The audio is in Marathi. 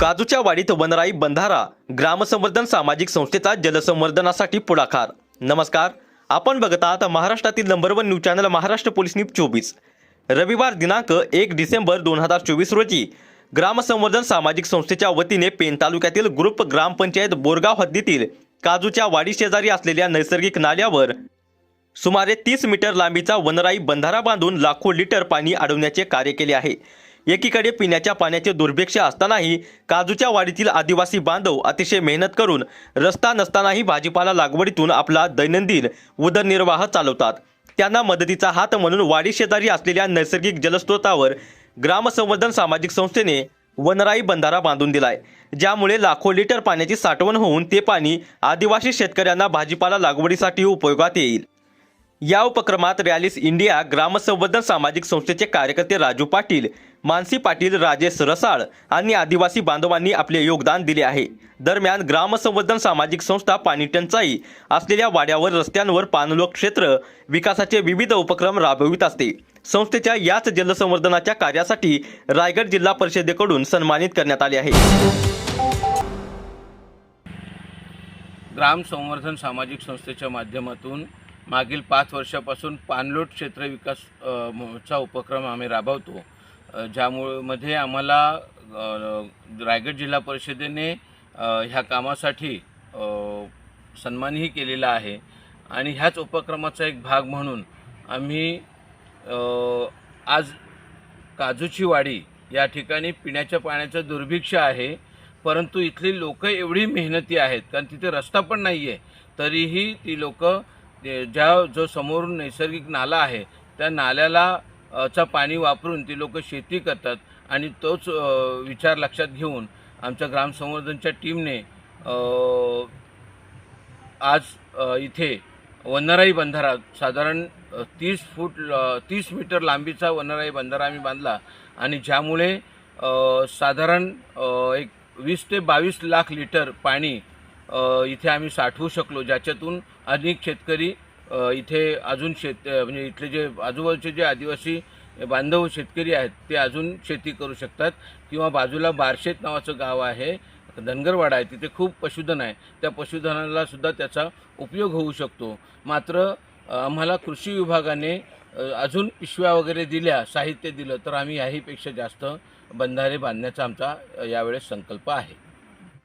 काजूच्या वाडीत वनराई बंधारा ग्रामसंवर्धन सामाजिक संस्थेचा जलसंवर्धनासाठी पुढाकार. नमस्कार. आपण बघत आहात महाराष्ट्रातील number one news channel Maharashtra police news चोवीस. रविवार दिनांक एक डिसेंबर दोन हजार चोवीस रोजी ग्रामसंवर्धन सामाजिक संस्थेच्या वतीने पेन तालुक्यातील ग्रुप ग्रामपंचायत बोरगाव हद्दीतील काजूच्या वाडी शेजारी असलेल्या नैसर्गिक नाल्यावर सुमारे तीस मीटर लांबीचा वनराई बंधारा बांधून लाखो लिटर पाणी अडवण्याचे कार्य केले आहे. एकीकडे पिण्याच्या पाण्याचे दुर्भिक्ष असतानाही काजूच्या वाडीतील आदिवासी बांधव अतिशय मेहनत करून रस्ता नसतानाही भाजीपाला लागवडीतून आपला दैनंदिन उदरनिर्वाह चालवतात. त्यांना मदतीचा हात म्हणून वाडी शेजारी असलेल्या नैसर्गिक जलस्रोतावर ग्रामसंवर्धन सामाजिक संस्थेने वनराई बंधारा बांधून दिलाय. ज्यामुळे लाखो लिटर पाण्याची साठवण होऊन ते पाणी आदिवासी शेतकऱ्यांना भाजीपाला लागवडीसाठी उपयोगात येईल. या उपक्रमात रॅलिस इंडिया ग्रामसंवर्धन सामाजिक संस्थेचे कार्यकर्ते राजू पाटील मानसी पाटील राजेश रसाळ आणि आदिवासी बांधवांनी आपले योगदान दिले आहे. दरम्यान ग्रामसंवर्धन सामाजिक संस्था पाणी टंचाई असलेल्या वाड्यावर रस्त्यांवर पाणलोट क्षेत्र विकासाचे विविध उपक्रम राबवित असते. संस्थेच्या याच जलसंवर्धनाच्या कार्यासाठी रायगड जिल्हा परिषदेकडून सन्मानित करण्यात आले आहे. ग्राम संवर्धन सामाजिक संस्थेच्या माध्यमातून मागील पाच वर्षापासून पाणलोट क्षेत्र विकास चा उपक्रम आम्ही राबवतो. ज्यामुळे मध्ये आम्हाला रायगड जिल्हा परिषदेने ह्या कामासाठी सन्मानही केलेला आहे. आणि ह्याच उपक्रमाचा एक भाग म्हणून आम्ही आज काजूची वाडी या ठिकाणी पिण्याच्या पाण्याचं दुर्भिक्ष आहे. परंतु इथली लोक एवढी मेहनती आहेत कारण तिथे रस्ता पण नाही आहे तरीही ती लोकं ज्या जो समोरून नैसर्गिक नाला आहे त्या नाल्याला चा पाणी वापरून ती लोक शेती करतात आणि तोच विचार लक्षात घेऊन आमच्या ग्रामसंवर्धनच्या टीमने आज इथे वनराई बंधारा साधारण तीस फूट तीस मीटर लांबीचा वनराई बंधारा आम्ही बांधला आणि ज्यामुळे साधारण एक वीस ते बावीस लाख लिटर पाणी इथे आम्ही साठवू शकलो ज्याच्यातून अनेक शेतकरी इथे अजून शेत म्हणजे इथले जे आजूबाजूचे जे आदिवासी बांधव शेतकरी आहेत ते अजून शेती करू शकतात. किंवा बाजूला बारशेत नावाचं गाव आहे धनगरवाडा आहे तिथे खूप पशुधन आहे. त्या पशुधनाला सुद्धा त्याचा उपयोग होऊ शकतो. मात्र आम्हाला कृषी विभागाने अजून पिशव्या वगैरे दिल्या साहित्य दिलं तर आम्ही याहीपेक्षा जास्त बंधारे बांधण्याचा आमचा यावेळेस संकल्प आहे.